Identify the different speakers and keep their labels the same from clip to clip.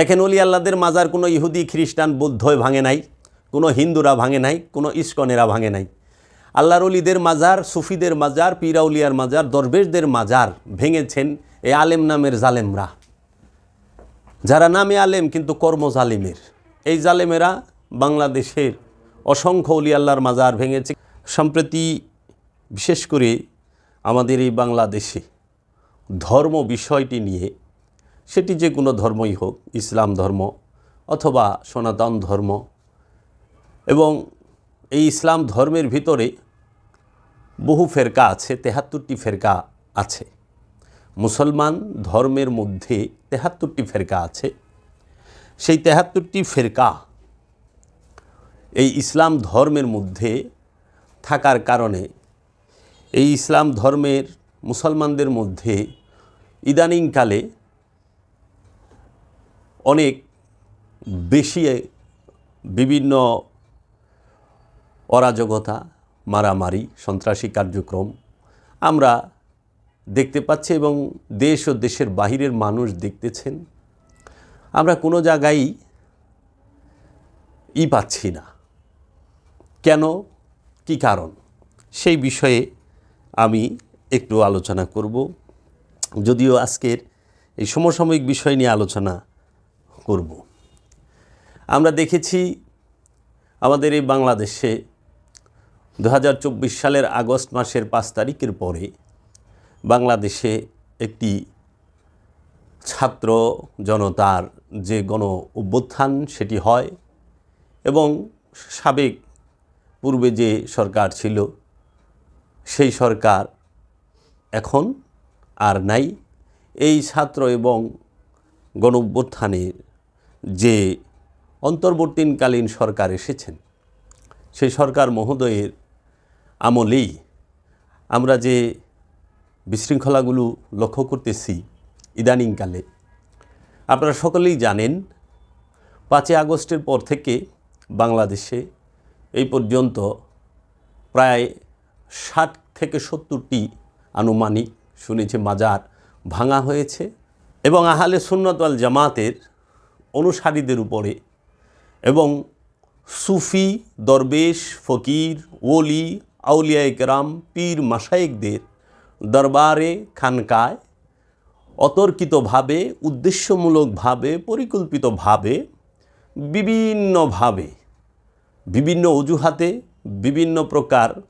Speaker 1: দেখেন অলি আল্লাদের মাজার কোনো ইহুদি, খ্রিস্টান, বৌদ্ধই ভাঙে নাই, কোনো হিন্দুরা ভাঙে নাই, কোনো ইস্কনেরা ভাঙে নাই। আল্লাহর অলিদের মাজার, সুফিদের মাজার পিরাউলিয়ার মাজার, দরবেশদের মাজার ভেঙেছেন এ আলেম নামের জালেমরা। যারা নামে আলেম কিন্তু কর্ম জালিমের। এই জালেমেরা বাংলাদেশের অসংখ্য অলি আল্লাহর মাজার ভেঙেছে। সম্প্রতি বিশেষ করে আমাদের এই বাংলাদেশে ধর্ম বিষয়টি নিয়ে সেটি যে কোনো ধর্মই হোক, ইসলাম ধর্ম অথবা সনাতন ধর্ম। এবং এই ইসলাম ধর্মের ভিতরে বহু ফেরকা আছে, তেহাত্তরটি ফেরকা আছে। মুসলমান ধর্মের মধ্যে তেহাত্তরটি ফেরকা আছে। সেই তেহাত্তরটি ফেরকা এই ইসলাম ধর্মের মধ্যে থাকার কারণে এই ইসলাম ধর্মের মুসলমানদের মধ্যে ইদানিংকালে অনেক বেশি বিভিন্ন অরাজকতা, মারামারি, সন্ত্রাসী কার্যক্রম আমরা দেখতে পাচ্ছি এবং দেশ ও দেশের বাহিরের মানুষ দেখতেছেন। আমরা কোনো জায়গায় ই পাচ্ছি না। কেন? কি কারণ? সেই বিষয়ে আমি একটু আলোচনা করব। যদিও আজকের এই সমসাময়িক বিষয় নিয়ে আলোচনা করব। আমরা দেখেছি আমাদের এই বাংলাদেশে দু হাজার চব্বিশ সালের আগস্ট মাসের পাঁচ তারিখের পরে বাংলাদেশে একটি ছাত্র জনতার যে গণ অভ্যুত্থান সেটি হয় এবং সাবেক পূর্বে যে সরকার ছিল, সেই সরকার এখন আর নাই। এই ছাত্র এবং গণ অভ্যুত্থানের যে অন্তর্বর্তীকালীন সরকার এসেছেন সেই সরকার মহোদয়ের আমলেই আমরা যে বিশৃঙ্খলাগুলো লক্ষ্য করতেছি ইদানিংকালে, আপনারা সকলেই জানেন পাঁচই আগস্টের পর থেকে বাংলাদেশে এই পর্যন্ত প্রায় ষাট থেকে সত্তরটি আনুমানিক শুনেছি মাজার ভাঙা হয়েছে এবং আহালে সুন্নতওয়াল জামাতের অনুসারীদের উপরে। এবং সুফি, দরবেশ, ফকির, ওলি আউলিয়া একরাম পীর মাসায়েকদের দরবারে, খানকায় অতর্কিতভাবে, উদ্দেশ্যমূলকভাবে, পরিকল্পিতভাবে, বিভিন্নভাবে, বিভিন্ন অজুহাতে, বিভিন্ন প্রকার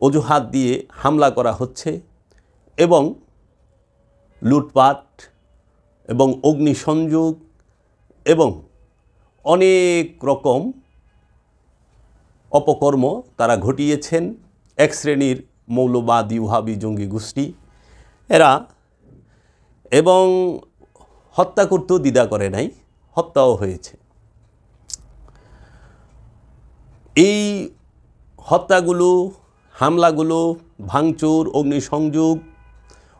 Speaker 1: অজুহাত দিয়ে হামলা করা হচ্ছে এবং লুটপাট এবং অগ্নিসংযোগ এবং অনেক রকম অপকর্ম তারা ঘটিয়েছেন। এক শ্রেণির মৌলবাদী উহাবি জঙ্গি গোষ্ঠী, এরা এবং হত্যা করতেও দ্বিধা করে নাই, হত্যাও হয়েছে। এই হত্যাগুলো, হামলাগুলো, ভাঙচুর, অগ্নিসংযোগ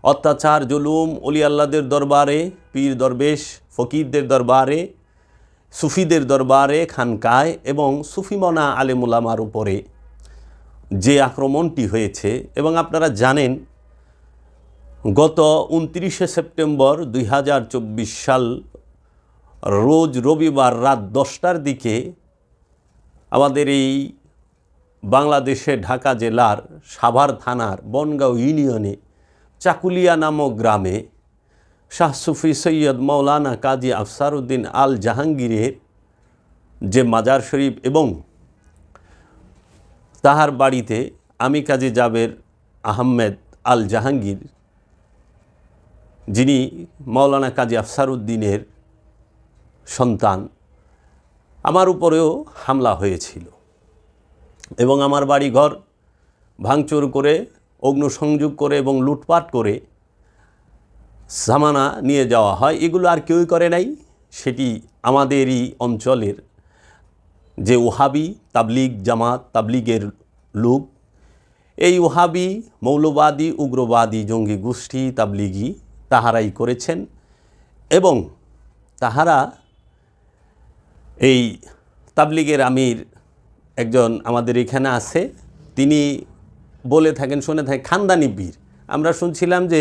Speaker 1: অত্যাচার, জুলুম অলি আল্লাদের দরবারে, পীর দরবেশ, ফকিরদের দরবারে, সুফিদের দরবারে, খানকায় এবং সুফিমনা আলেমুলামার উপরে যে আক্রমণটি হয়েছে এবং আপনারা জানেন, গত উনত্রিশে সেপ্টেম্বর দুই হাজার চব্বিশ সাল রোজ রবিবার রাত দশটার দিকে আমাদের এই বাংলাদেশে ঢাকা জেলার সাভার থানার বনগাঁও ইউনিয়নে চাকুলিয়া নামক গ্রামে শাহ সুফি সৈয়দ মৌলানা কাজী আফসারউদ্দিন আল জাহাঙ্গীরের যে মাজার শরীফ এবং তাহার বাড়িতে আমি কাজী জাবের আহমেদ আল জাহাঙ্গীর, যিনি মৌলানা কাজী আফসারউদ্দিনের সন্তান, আমার উপরেও হামলা হয়েছিল এবং আমার বাড়ি ঘর ভাঙচুর করে অগ্নসংযোগ করে এবং লুটপাট করে সামানা নিয়ে যাওয়া হয়। এগুলো আর কেউই করে নাই। সেটি আমাদেরই অঞ্চলের যে ওহাবি, তাবলিগ জামাত, তাবলিগের লোক। এই ওহাবি, মৌলবাদী, উগ্রবাদী জঙ্গি গোষ্ঠী, তাবলিগি তাহারাই করেছেন এবং তাহারা এই তাবলিগের আমির একজন আমাদের এখানে আছে। তিনি বলে থাকেন, শুনে থাকেন খানদানি বীর। আমরা শুনছিলাম যে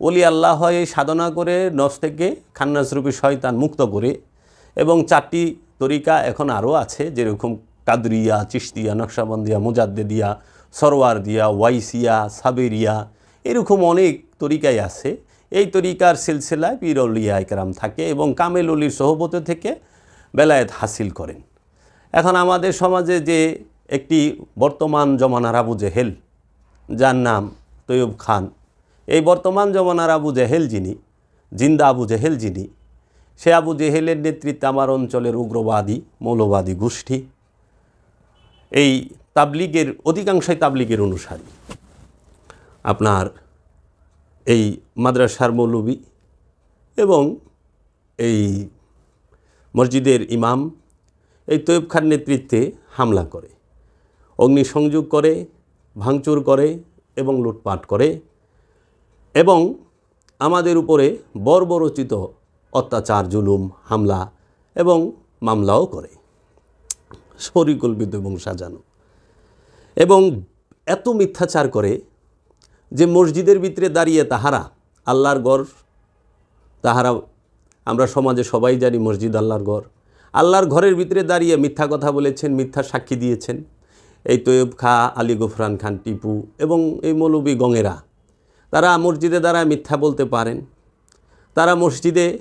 Speaker 1: অলি আল্লাহ হয়ে সাধনা করে নস থেকে খান্নাসরূপী শয়তান মুক্ত করে এবং চারটি তরিকা এখন আরও আছে, যেরকম কাদরিয়া চিস্তিয়া নকশাবন্দিয়া, মুজাদ্দেদিয়া সরোয়ার দিয়া, ওয়াইসিয়া, সাবেরিয়া, এরকম অনেক তরিকাই আছে। এই তরিকার সিলসিলায় পীর অলিয়া একরাম থাকে এবং কামেল অলির সহবতে থেকে বেলায়েত হাসিল করেন। এখন আমাদের সমাজে যে একটি বর্তমান জমানার আবু জেহেল যার নাম তৈয়ব খান। এই বর্তমান জমানার আবু জেহেল যিনি, জিন্দা আবু জেহেল যিনি, সে আবু জেহেলের নেতৃত্বে আমার অঞ্চলের উগ্রবাদী, মৌলবাদী গোষ্ঠী। এই তাবলিগের, অধিকাংশই তাবলিগের অনুসারী। আপনার এই মাদ্রাসার মৌলবী এবং এই মসজিদের ইমাম এই তৈব খান নেতৃত্বে হামলা করে, অগ্নিসংযোগ করে ভাঙচুর করে এবং লুটপাট করে এবং আমাদের উপরে বর্বরচিত অত্যাচার, জুলুম, হামলা এবং মামলাও করে। পরিকল্পিত এবং সাজানো। এবং এত মিথ্যাচার করে যে মসজিদের ভিতরে দাঁড়িয়ে তাহারা আল্লাহর গড় তাহারা আমরা সমাজে সবাই জানি মসজিদ আল্লাহর ঘর। আল্লাহর ঘরের ভিতরে দাঁড়িয়ে মিথ্যা কথা বলেছেন, মিথ্যা সাক্ষী দিয়েছেন। এই তৈয়ব খা, আলী গফরান খান, টিপু এবং এই মৌলবী গঙেরা, তারা মসজিদে দ্বারা মিথ্যা বলতে পারেন। তারা মসজিদে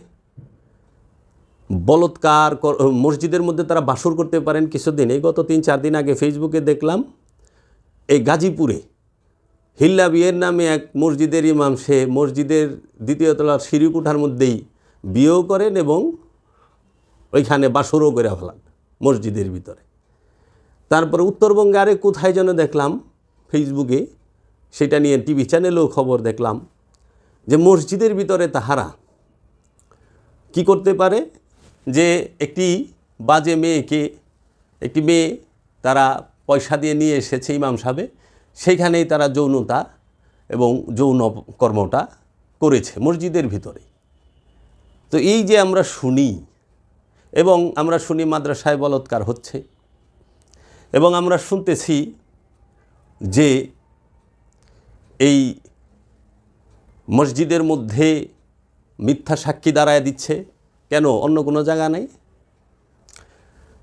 Speaker 1: বলৎকার কর- মসজিদের মধ্যে তারা বাসর করতে পারেন কিছুদিন। এই গত তিন চার দিন আগে ফেসবুকে দেখলাম, এই গাজীপুরে হিল্লা বিয়ের নামে এক মসজিদের ইমাম, সে মসজিদের দ্বিতীয় তলার সিঁড়িকুঠার মধ্যেই বিয়েও করেন এবং ওইখানে বাসরও করে ফেলান মসজিদের ভিতরে। তারপরে উত্তরবঙ্গে আরে কোথায় যেন দেখলাম ফেসবুকে, সেটা নিয়ে টিভি চ্যানেলেও খবর দেখলাম যে মসজিদের ভিতরে তাহারা কি করতে পারে? যে একটি বাজে মেয়েকে, একটি মেয়ে তারা পয়সা দিয়ে নিয়ে এসেছে ইমাম সাহেবে সেইখানেই তারা যৌনতা এবং যৌন কর্মটা করেছে মসজিদের ভিতরে। তো এই যে আমরা শুনি এবং আমরা শুনি মাদ্রাসায় বলৎকার হচ্ছে এবং আমরা শুনতেছি যে এই মসজিদের মধ্যে মিথ্যা সাক্ষী দাঁড়ায় দিচ্ছে। কেন? অন্য কোনো জায়গা নেই?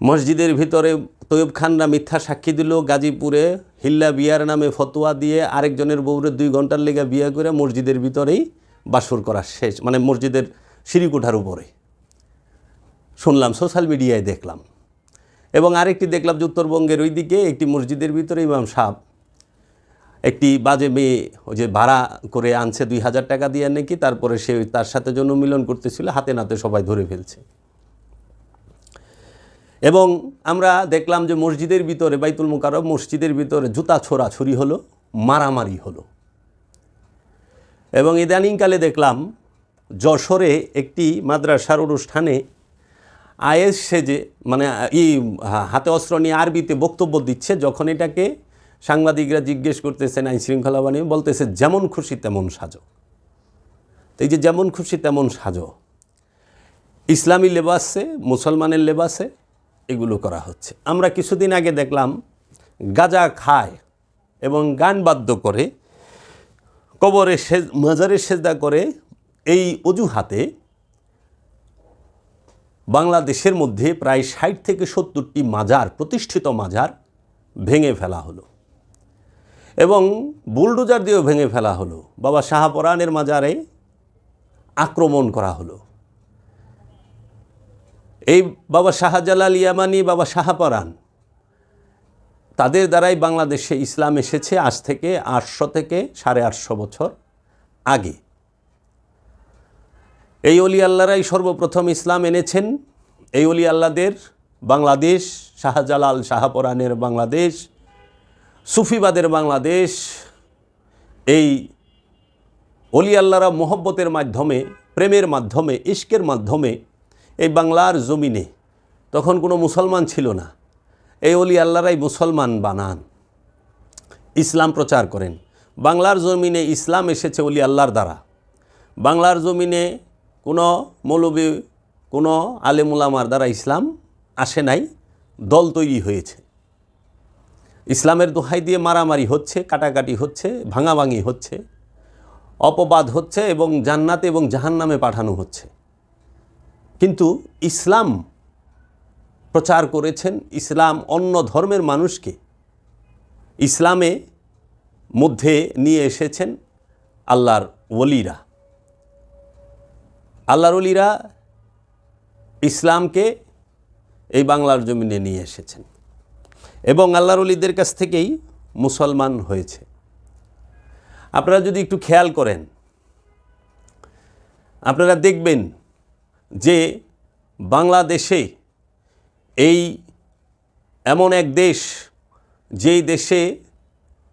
Speaker 1: মসজিদের ভিতরে তৈয়ব খানরা মিথ্যা সাক্ষী দিল, গাজীপুরে হিল্লা বিয়ার নামে ফতোয়া দিয়ে আরেকজনের বউরে দুই ঘণ্টার লেগে বিয়ে করে মসজিদের ভিতরেই বাসর করা শেষ মানে মসজিদের সিঁড়িকোঠার উপরে। শুনলাম সোশ্যাল মিডিয়ায় দেখলাম। এবং আরেকটি দেখলাম যে উত্তরবঙ্গের ওই দিকে একটি মসজিদের ভিতরে ইমাম সাহ একটি বাজে মেয়ে ওই যে ভাড়া করে আনছে দুই হাজার টাকা দিয়ে নাকি, তারপরে সে তার সাথে জন্য মিলন করতেছিল, হাতে নাতে সবাই ধরে ফেলছে। এবং আমরা দেখলাম যে মসজিদের ভিতরে, বাইতুল মুকারব মসজিদের ভিতরে জুতা ছোড়া ছুরি হলো, মারামারি হলো। এবং ইদানিংকালে দেখলাম, যশোরে একটি মাদ্রাসার অনুষ্ঠানে আয়েস সেজে মানে ই হাতে অস্ত্র নিয়ে আরবিতে বক্তব্য দিচ্ছে, যখন এটাকে সাংবাদিকরা জিজ্ঞেস করতেছেন আইন শৃঙ্খলা বানিয়ে বলতেছে, যেমন খুশি তেমন সাজো। এই যে, যেমন খুশি তেমন সাজো। ইসলামী লেবাসে, মুসলমানের লেবাসে এগুলো করা হচ্ছে। আমরা কিছুদিন আগে দেখলাম, গাজা খায় এবং গান বাদ্য করে, কবরে সেজ, মাজারে সেজদা করে, এই অজুহাতে বাংলাদেশের মধ্যে প্রায় ষাট থেকে সত্তরটি মাজার, প্রতিষ্ঠিত মাজার ভেঙে ফেলা হলো। এবং বুলডোজার দিয়েও ভেঙে ফেলা হলো। বাবা শাহপরানের মাজারে আক্রমণ করা হলো। এই বাবা শাহজালাল ইয়ামানি, বাবা শাহপরান তাদের দ্বারাই বাংলাদেশে ইসলাম এসেছে আজ থেকে আটশো থেকে সাড়ে আটশো বছর আগে। এই অলি আল্লাহরাই সর্বপ্রথম ইসলাম এনেছেন। এই অলি আল্লাদের বাংলাদেশ, শাহজালাল শাহপরানের বাংলাদেশ, সুফিবাদের বাংলাদেশ, এই অলি আল্লাহরা মোহব্বতের মাধ্যমে, প্রেমের মাধ্যমে, ইশকের মাধ্যমে এই বাংলার জমিনে তখন কোনো মুসলমান ছিল না। এই অলি আল্লাহরাই মুসলমান বানান, ইসলাম প্রচার করেন। বাংলার জমিনে ইসলাম এসেছে অলি আল্লাহর দ্বারা। বাংলার জমিনে কোনো মৌলবী, কোনো আলেমুলামার দ্বারা ইসলাম আসে নাই, দল তৈরি হয়েছে। ইসলামের দোহাই দিয়ে মারামারি হচ্ছে, কাটাকাটি হচ্ছে, ভাঙাভাঙি হচ্ছে, অপবাদ হচ্ছে এবং জান্নাতে এবং জাহান্নামে পাঠানো হচ্ছে। কিন্তু ইসলাম প্রচার করেছেন, ইসলাম অন্য ধর্মের মানুষকে। ইসলামে মধ্যে নিয়ে এসেছেন আল্লাহর ওলিরা। আল্লাহর ওলিরা ইসলামকে এই বাংলার জমিনে নিয়ে এসেছেন। এবং আল্লাহর অলিদের কাছ থেকেই মুসলমান হয়েছে। আপনারা যদি একটু খেয়াল করেন, আপনারা দেখবেন যে বাংলাদেশে এই এমন এক দেশ, যেই দেশে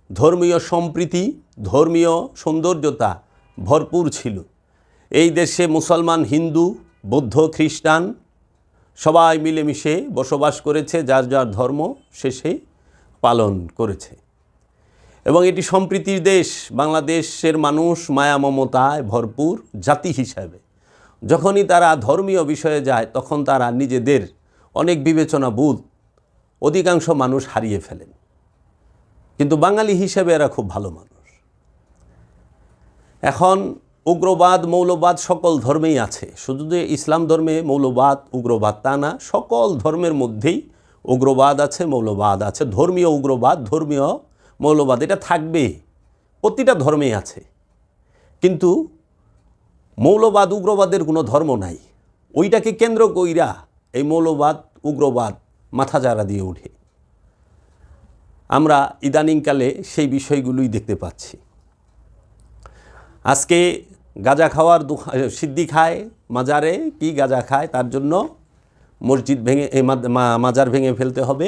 Speaker 1: ধর্মীয় সম্প্রীতি, ধর্মীয় সৌন্দর্যতা ভরপুর ছিল। এই দেশে মুসলমান, হিন্দু, বৌদ্ধ, খ্রিস্টান সবাই মিলেমিশে বসবাস করেছে, যার যার ধর্ম শেষে পালন করেছে। এবং এটি সম্প্রীতির দেশ, বাংলাদেশের মানুষ মায়া মমতায় ভরপুর জাতি হিসাবে। যখনই তারা ধর্মীয় বিষয়ে যায়, তখন তারা নিজেদের অনেক বিবেচনা বোধ অধিকাংশ মানুষ হারিয়ে ফেলেন। কিন্তু বাঙালি হিসেবে এরা খুব ভালো মানুষ। এখন উগ্রবাদ, মৌলবাদ সকল ধর্মেই আছে। শুধু যে ইসলাম ধর্মে মৌলবাদ, উগ্রবাদ তা না, সকল ধর্মের মধ্যেই উগ্রবাদ আছে, মৌলবাদ আছে। ধর্মীয় উগ্রবাদ, ধর্মীয় মৌলবাদ, এটা থাকবে। প্রতিটা ধর্মেই আছে। কিন্তু মৌলবাদ, উগ্রবাদের কোনো ধর্ম নাই। ওইটাকে কেন্দ্র কইরা এই মৌলবাদ, উগ্রবাদ মাথা জারা দিয়ে ওঠে। আমরা ইদানিংকালে সেই বিষয়গুলোই দেখতে পাচ্ছি। আজকে গাঁজা খাওয়ার সিদ্ধি খায় মাজারে, কি গাঁজা খায় তার জন্য মসজিদ ভেঙে মাজার ভেঙে ফেলতে হবে।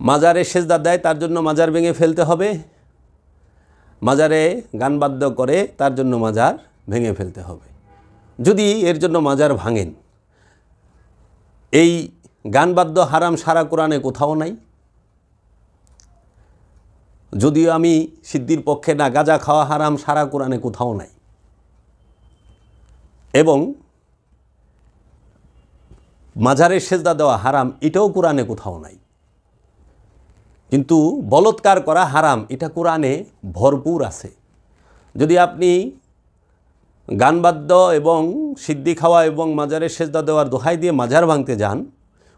Speaker 1: মাজারে সেজদা দেয়, তার জন্য মাজার ভেঙে ফেলতে হবে। মাজারে গান বাদ্য করে, তার জন্য মাজার ভেঙে ফেলতে হবে। যদি এর জন্য মাজার ভাঙেন, এই গান বাদ্য হারাম সারা কোরআনে কোথাও নাই। যদিও আমি সিদ্ধির পক্ষে না, গাঁজা খাওয়া হারাম সারা কোরআনে কোথাও নাই। এবং মাজারের সেজদা দেওয়া হারাম, এটাও কোরআনে কোথাও নাই। কিন্তু বলৎকার করা হারাম, এটা কোরআনে ভরপুর আছে। যদি আপনি গানবাদ্য এবং সিদ্ধি খাওয়া এবং মাজারের সেজদা দেওয়ার দোহাই দিয়ে মাজার ভাঙতে যান,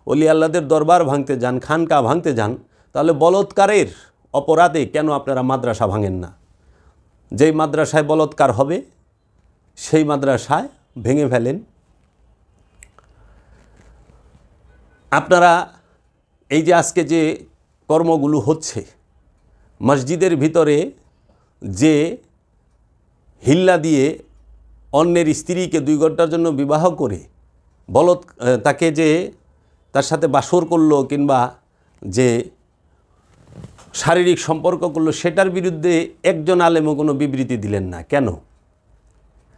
Speaker 1: অলি আল্লাদের দরবার ভাঙতে যান, খানকা ভাঙতে যান, তাহলে বলৎকারের অপরাধে কেন আপনারা মাদ্রাসা ভাঙেন না? যেই মাদ্রাসায় বলৎকার হবে, সেই মাদ্রাসায় ভেঙে ফেলেন। আপনারা এই যে আজকে যে কর্মগুলো হচ্ছে, মসজিদের ভিতরে যে হিল্লা দিয়ে অন্যের স্ত্রীকে দুই ঘণ্টার জন্য বিবাহ করে বলত তাকে যে তার সাথে বাসর করল কিংবা যে শারীরিক সম্পর্ক করল, সেটার বিরুদ্ধে একজন আলেমও কোনো বিবৃতি দিলেন না। কেন?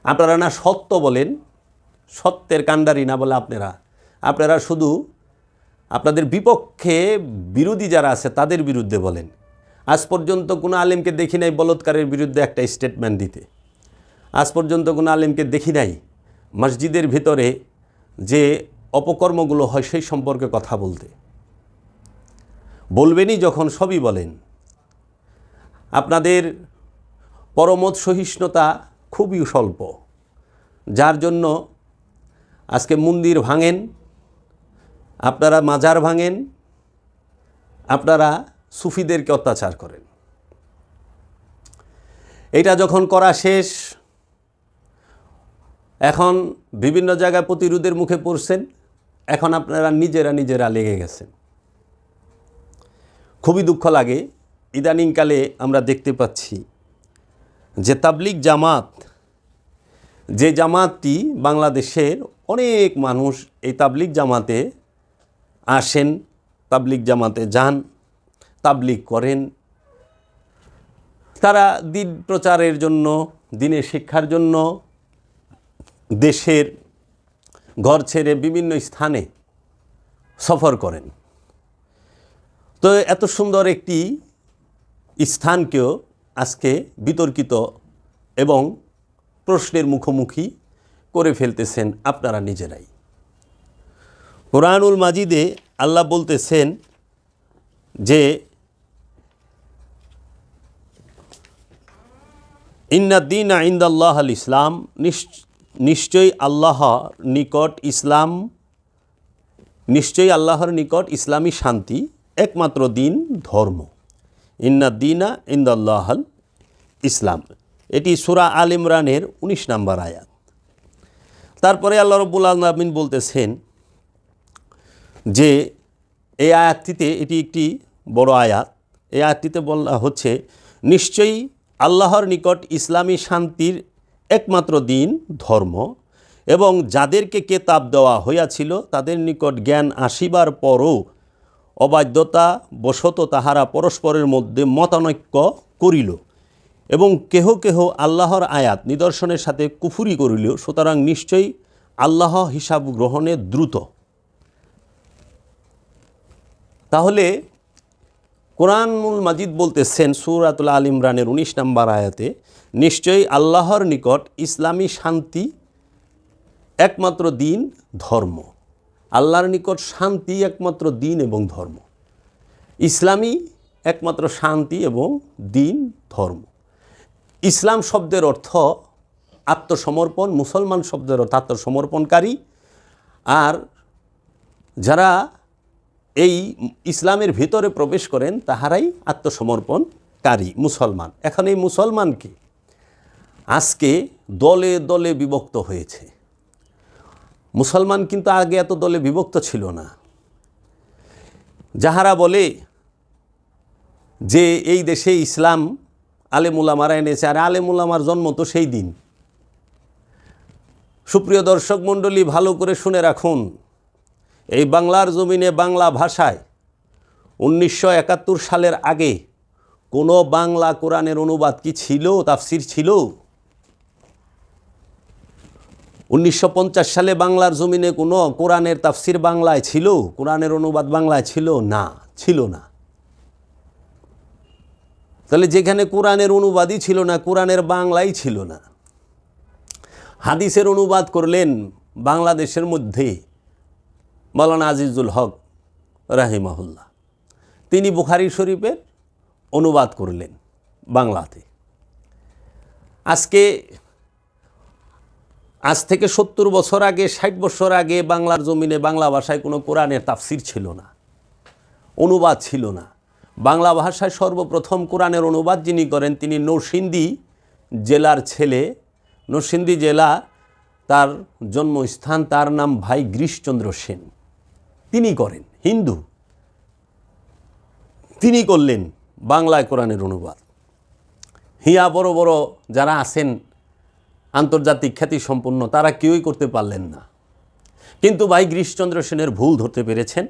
Speaker 1: আপনারা না সত্য বলেন? সত্যের কাণ্ডারি না বলে আপনারা? আপনারা শুধু আপনাদের বিপক্ষে বিরোধী যারা আছে, তাদের বিরুদ্ধে বলেন। আজ পর্যন্ত কোনো আলেমকে দেখি নাই বলৎকারের বিরুদ্ধে একটা স্টেটমেন্ট দিতে। আজ পর্যন্ত কোনো আলেমকে দেখি নাই মসজিদের ভিতরে যে অপকর্মগুলো হয়, সেই সম্পর্কে কথা বলতে। বলবেনই যখন সবই বলেন। আপনাদের পরমত সহিষ্ণুতা খুবই স্বল্প, যার জন্য আজকে মন্দির ভাঙেন, আপনারা মাজার ভাঙেন, আপনারা সুফিদেরকে অত্যাচার করেন। এটা যখন করা শেষ, এখন বিভিন্ন জায়গায় প্রতিরোধের মুখে পড়ছেন, এখন আপনারা নিজেরা নিজেরা লেগে গেছেন। খুবই দুঃখ লাগে। ইদানিংকালে আমরা দেখতে পাচ্ছি যে তাবলিক জামাত, যে জামাতটি বাংলাদেশের অনেক মানুষ এই তাবলিক জামাতে আসেন তাবলিক জামাতে যান তাবলিক করেন। তারা দিন প্রচারের জন্য, দিনের শিক্ষার জন্য দেশের ঘর ছেড়ে বিভিন্ন স্থানে সফর করেন। তো এত সুন্দর একটি স্থানকেও আজকে বিতর্কিত এবং প্রশ্নের মুখোমুখি করে ফেলতেছেন আপনারা নিজেরাই। কোরআনুল মাজিদে আল্লাহ বলতেছেন যে ইন্নাদ্দিন আইন্দাল্লাহ আল ইসলাম। নিশ্চ- নিশ্চয়ই আল্লাহ নিকট ইসলাম, নিশ্চয়ই আল্লাহর নিকট ইসলামী শান্তি একমাত্র দিন ধর্ম। ইন্নাদ্দিনা ইন্দাল্লাহ আল ইসলাম। এটি সুরা আল ইমরানের উনিশ নাম্বার আয়াত। তারপরে আল্লাহ রব্বুল আলমিন বলতেছেন যে, এই আয়াতটিতে এটি একটি বড় আয়াত। এই আয়াতটিতে বলা হচ্ছে, নিশ্চয়ই আল্লাহর নিকট ইসলামী শান্তির একমাত্র দিন ধর্ম এবং যাদেরকে কেতাব দেওয়া হইয়াছিল তাদের নিকট জ্ঞান আসিবার পরও অবাধ্যতা বশত তাহারা পরস্পরের মধ্যে মতানৈক্য করিল এবং কেহ কেহ আল্লাহর আয়াত নিদর্শনের সাথে কুফুরি করিল সুতরাং নিশ্চয়ই আল্লাহ হিসাব গ্রহণে দ্রুত। তাহলে কোরআনুল মাজিদ বলতেছেন সুরাতুল আল ইমরানের উনিশ নম্বর আয়াতে, নিশ্চয়ই আল্লাহর নিকট ইসলামী শান্তি একমাত্র দিন ধর্ম। আল্লাহর নিকট শান্তি একমাত্র দিন এবং ধর্ম। ইসলামী একমাত্র শান্তি এবং দিন, ধর্ম। ইসলাম শব্দের অর্থ আত্মসমর্পণ, মুসলমান শব্দের অর্থ আত্মসমর্পণকারী। আর যারা এই ইসলামের ভিতরে প্রবেশ করেন, তাহারাই আত্মসমর্পণকারী, মুসলমান। এখন এই মুসলমানকে আজকে দলে দলে বিভক্ত হয়েছে। মুসলমান কিন্তু আগে এত দলে বিভক্ত ছিল না। যাহারা বলে যে এই দেশে ইসলাম আলেমুলামারা এনেছে, আর আলেমুলামার জন্ম তো সেই দিন। সুপ্রিয় দর্শক মণ্ডলী, ভালো করে শুনে রাখুন, এই বাংলার জমিনে বাংলা ভাষায় উনিশশো একাত্তর সালের আগে কোনো বাংলা কোরআনের অনুবাদ কি ছিল, তাফসির ছিল? উনিশশো পঞ্চাশ সালে বাংলার জমিনে কোনো কোরআনের তাফসির বাংলায় ছিল? কোরআনের অনুবাদ বাংলায় ছিল? না ছিল না। তাহলে যেখানে কোরআনের অনুবাদই ছিল না, কোরআনের বাংলাই ছিল না। হাদিসের অনুবাদ করলেন বাংলাদেশের মধ্যে মৌলানা আজিজুল হক রাহিমাহুল্লাহ। তিনি বুখারি শরীফের অনুবাদ করলেন বাংলাতে। আজকে আজ থেকে সত্তর বছর আগে, ষাট বছর আগে বাংলার জমিনে বাংলা ভাষায় কোনো কোরআনের তাফসির ছিল না, অনুবাদ ছিল না। বাংলা ভাষায় সর্বপ্রথম কোরআনের অনুবাদ যিনি করেন তিনি নরসিংদী জেলার ছেলে। নরসিংদী জেলা তার জন্মস্থান, তার নাম ভাই গিরিশচন্দ্র সেন। তিনি করেন, হিন্দু। তিনি করলেন বাংলায় কোরআনের অনুবাদ। হিয়া বড় বড় যারা আছেন আন্তর্জাতিক খ্যাতি সম্পন্ন তারা কেউই করতে পারলেন না। কিন্তু ভাই গিরিশচন্দ্র সেনের ভুল ধরতে পেরেছেন।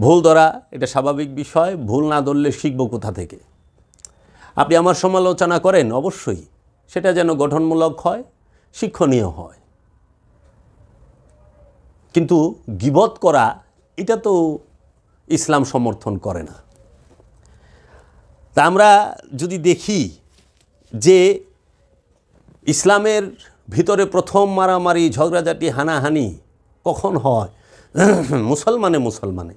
Speaker 1: ভুল ধরা, এটা স্বাভাবিক বিষয়, ভুল না ধরলে শিখব কোথা থেকে? আপনি আমার সমালোচনা করেন? অবশ্যই। সেটা যেন গঠনমূলক হয়, শিক্ষণীয় হয়। কিন্তু গিবত করা, এটা তো ইসলাম সমর্থন করে না। তা আমরা যদি দেখি যে ইসলামের ভিতরে প্রথম মারামারি ঝগড়াঝাটি হানাহানি কখন হয়? মুসলমানে মুসলমানে।